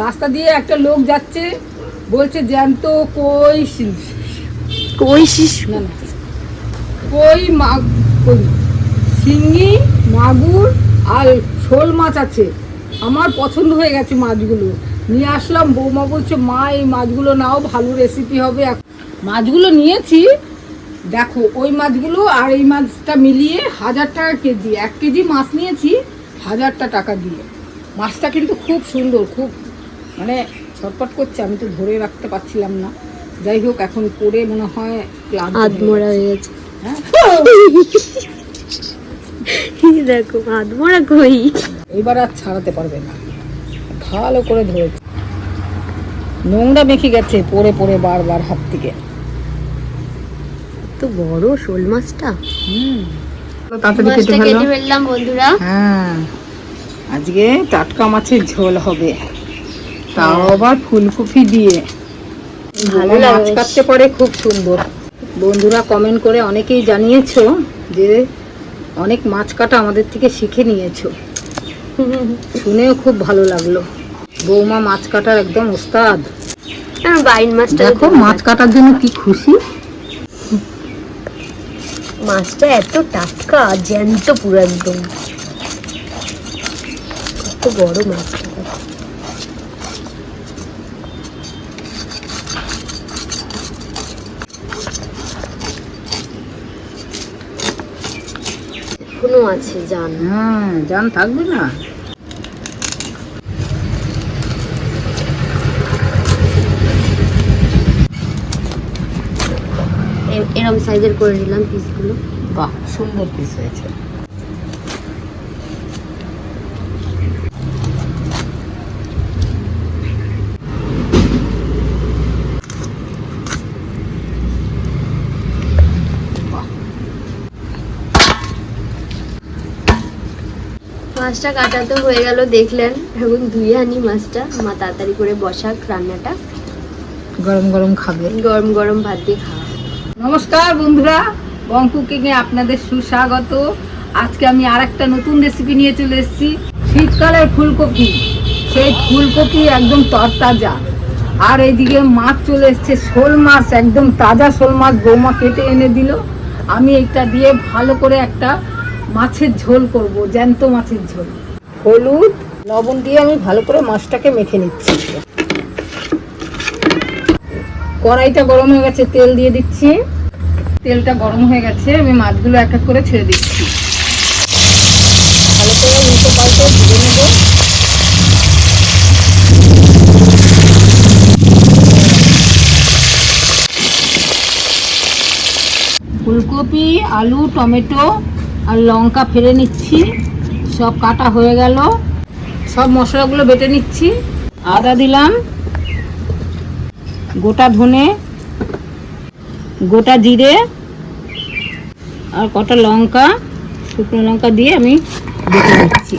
রাস্তা দিয়ে একটা লোক যাচ্ছে বলছে জ্যান্ত কই কই শিশু না না। কই মাগ কই শিঙ্গি মাগুর আর শোল মাছ আছে। আমার পছন্দ হয়ে গেছে মাছগুলো। নিয়ে আসলাম বৌমা বলছে মা এই মাছগুলো নাও ভালো রেসিপি হবে মাছগুলো নিয়েছি দেখো ওই মাছগুলো আর এই মাছটা মিলিয়ে হাজার টাকা কেজি এক কেজি মাছ নিয়েছি হাজারটা টাকা দিয়ে। মাছটা কিন্তু খুব সুন্দর খুব মানে ছটপট করছে আমি তো ধরে রাখতে পারছিলাম না। যাই হোক এখন করে মনে হয় ক্লান্ত হয়ে আধমরা হয়ে গেছে। হ্যাঁ? দেখো আধমরা কই? এবার আর ছাড়াতে পারবে না। ভালো করে ধরেছে নোংরা মেখে গেছে পড়ে পড়ে বারবার হাত থেকে। তো বড় শোল মাছটা। হুম। তাড়াতাড়ি বন্ধুরা। হ্যাঁ। আজকে টাটকা মাছের ঝোল হবে। তাও আবার ফুলকপি দিয়ে। ভালো মাছ কাটতে পারে খুব সুন্দর। বন্ধুরা কমেন্ট করে অনেকেই জানিয়েছো যে অনেক মাছ কাটা আমাদের থেকে শিখে নিয়েছো। শুনেও খুব ভালো লাগল। বৌমা মাছ কাটার একদম ওস্তাদ। আর বাইন মাছটা দেখো মাছ কাটার জন্য কি খুশি? মাছটা এত টাটকা জ্যান্ত পুরো একদম। কত বড় মাছটা এখনও আছে জান। হ্যাঁ জান থাকবে না? এরকম এরম সাইজের করে নিলাম পিসগুলো বাহ সুন্দর পিস হয়েছে। মাছটা কাটা তো হয়ে গেল দেখলেন? এখন ধুয়ে আনি মাছটা মা তাড়াতাড়ি করে বসাক রান্নাটা। গরম গরম খাবে। গরম গরম ভাত দিয়ে খাওয়া। নমস্কার বন্ধুরা বং কুকিংয়ে আপনাদের সুস্বাগত। আজকে আমি আর একটা নতুন রেসিপি নিয়ে চলে এসেছি শীতকালের ফুলকপি। সেই ফুলকপি একদম তরতাজা। আর এইদিকে মাছ চলে এসছে শোল মাছ একদম তাজা শোল মাছ বৌমা কেটে এনে দিল। আমি এটা দিয়ে ভালো করে একটা মাছের ঝোল করব, জ্যান্ত মাছের ঝোল। হলুদ, লবণ দিয়ে আমি ভালো করে মাছটাকে মেখে নিচ্ছি। কড়াইটা গরম হয়ে গেছে, তেল দিয়ে দিচ্ছি। তেলটা গরম হয়ে গেছে, আমি মাছগুলো এক এক করে ছেড়ে দিচ্ছি। ভালো করে ফুলকপি, আলু, টমেটো আর লঙ্কা ফেলে নিচ্ছি। সব কাটা হয়ে গেল। সব মশলাগুলো বেটে নিচ্ছি। আদা দিলাম। গোটা ধনে, গোটা জিরে আর কটা লঙ্কা, শুকনো লঙ্কা দিয়ে আমি বেটে নিচ্ছি।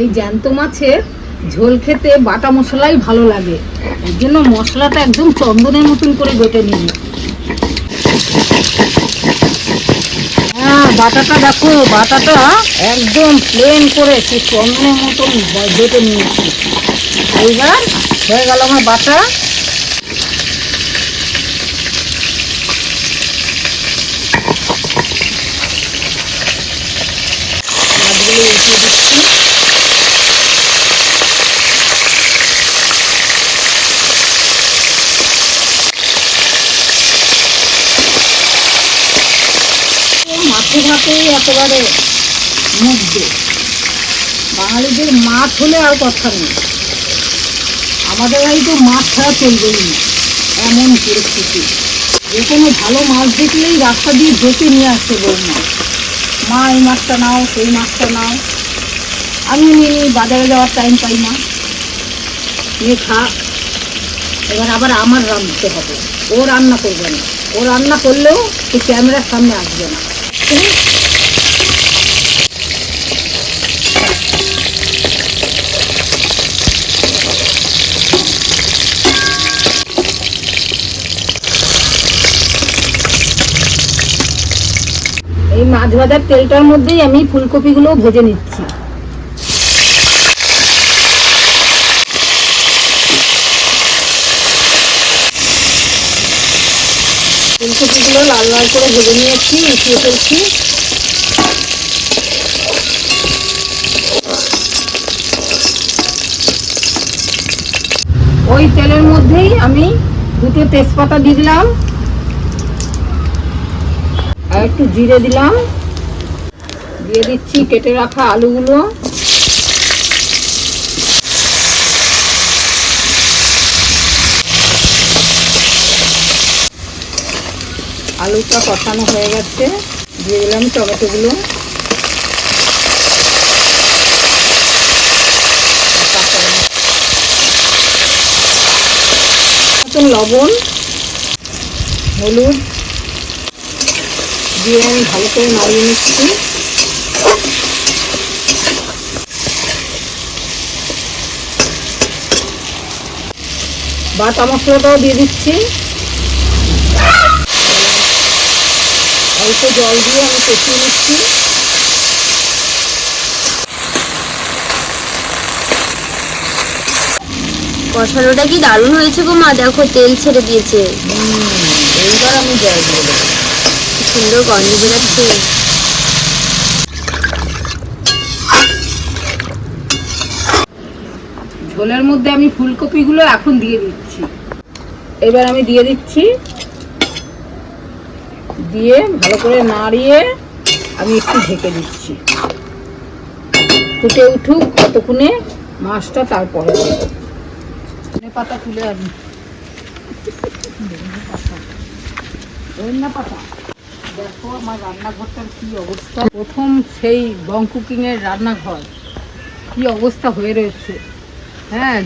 এই জ্যান্ত মাছের ঝোল খেতে বাটা মশলাই ভালো লাগে। এর জন্য মশলাটা একদম চন্দনের মতন করে বেটে নিই হ্যাঁ বাটাটা দেখো, বাটাটা একদম প্লেন করে সে চন্দনের মতন বেটে নিয়েছি। এইবার হয়ে গেল আমার বাটা মাছগুলো উঠিয়ে দিচ্ছি মাছে একেবারে মুগ্ধ। বাঙালিদের মাছ হলে আর কথা নেই। আমাদের বাড়িতে মাছ ছাড়া চলবেই না। এমন পরিস্থিতি। যে কোনো ভালো মাছ দেখলেই রাস্তা দিয়ে ঢেকে নিয়ে আসছে বৌমা। মা, এই মাছটা নাও, সেই মাছটা নাও। আমি নিয়ে বাজারে যাওয়ার টাইম পাই না। নিয়ে খা। এবার আবার আমার রাঁধতে হবে। ও রান্না করবে না। ও রান্না করলেও সে ক্যামেরার সামনে আসবে না। এই মাছ ভাজার তেলটার মধ্যেই আমি ফুলকপিগুলো ভেজে নিচ্ছি। ফুলকপিগুলো লাল লাল করে ভেজে নিয়েছি উঠিয়ে ফেলছি। ওই তেলের মধ্যেই আমি দুটো তেজপাতা দিয়ে দিলাম। আর একটু জিরে দিলাম। দিয়ে দিচ্ছি কেটে রাখা আলুগুলো। আলুটা কষানো হয়ে গেছে। দিয়ে দিলাম টমেটোগুলো। লবণ, হলুদ, দিয়ে আমি ভালো করে নাড়িয়ে নিচ্ছি। বাটা মশলাটাও দিয়ে দিচ্ছি। অল্প জল দিয়ে আমি কষিয়ে নিচ্ছি কষানোটা কি দারুণ হয়েছে গো মা? দেখো তেল ছেড়ে দিয়েছে। এইবার আমি জল দিয়ে দেবো। সুন্দর গন্ধ বেরোচ্ছে। ঝোলের মধ্যে আমি ফুলকপিগুলো এখন দিয়ে দিচ্ছি। এবার আমি দিয়ে দিচ্ছি দিয়ে ভালো করে নাড়িয়ে আমি একটু ঢেকে দিচ্ছি। ফুটে উঠুক কতক্ষণে মাছটা তারপরে পাতা তুলে আনি। দেখো আমার রান্নাঘরটার কি অবস্থা। প্রথম সেই বং কুকিং এর রান্নাঘর। কি অবস্থা হয়ে রয়েছে। হ্যাঁ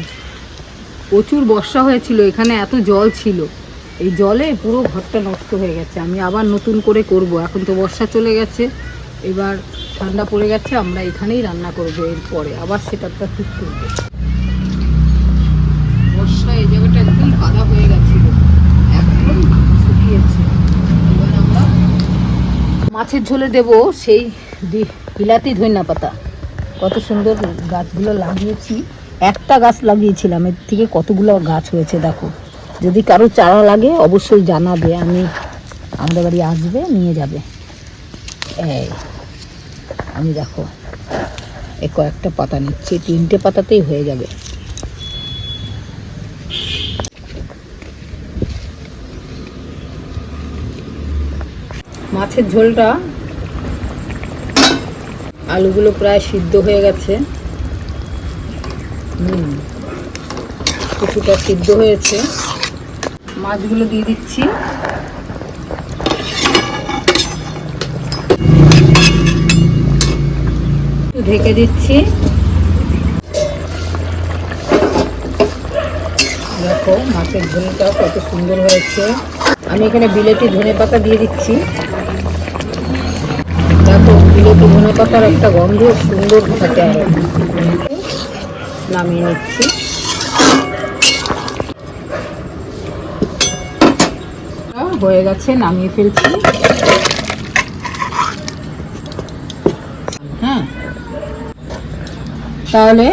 প্রচুর বর্ষা হয়েছিল, এখানে এত জল ছিল। এই জলে পুরো ঘরটা নষ্ট হয়ে গেছে। আমি আবার নতুন করে করব। এখন তো বর্ষা চলে গেছে। এবার ঠান্ডা পড়ে গেছে, আমরা এখানেই রান্না করব এরপরে। আবার সেটারটা ঠিক করব। বর্ষা এই জায়গাটা একদম কাদা হয়ে গেছিল। একদম আমরা মাছের ঝোলে দেব সেই বিলাতি ধনিয়া পাতা। কত সুন্দর গাছগুলো লাগিয়েছি। একটা গাছ লাগিয়েছিলাম। এর থেকে কতগুলো গাছ হয়েছে দেখো। যদি কারও চারা লাগে, অবশ্যই জানাবে। আমি আমাদের বাড়ি আসবে, নিয়ে যাবে। এই, আমি দেখো, এ কয়েকটা পাতা নিচ্ছি। তিনটে পাতাতেই হয়ে যাবে। মাছের ঝোলটা আলুগুলো প্রায় সিদ্ধ হয়ে গেছে। হুম, কিছুটা সিদ্ধ হয়েছে। মাছগুলো দিয়ে দিচ্ছি। ঢেকে দিচ্ছি। দেখো মাছের ঝোলটা কত সুন্দর হয়েছে। আমি এখানে বিলেতি ধনে পাতা দিয়ে দিচ্ছি। দেখো বিলেতি ধনে পাতার একটা গন্ধ সুন্দর থাকে নামিয়ে নিচ্ছি। হয়ে গেছে, নামিয়ে ফেলছি। হ্যাঁ। তাহলে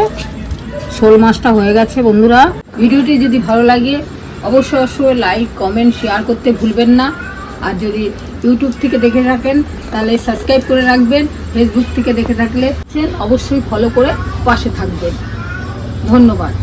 শোল মাছটা হয়ে গেছে, বন্ধুরা। ভিডিওটি যদি ভালো লাগে, অবশ্যই অবশ্যই লাইক কমেন্ট শেয়ার করতে ভুলবেন না। আর যদি ইউটিউব থেকে দেখে থাকেন, তাহলে সাবস্ক্রাইব করে রাখবেন। ফেসবুক থেকে দেখে থাকলে, অবশ্যই ফলো করে পাশে থাকবেন। ধন্যবাদ।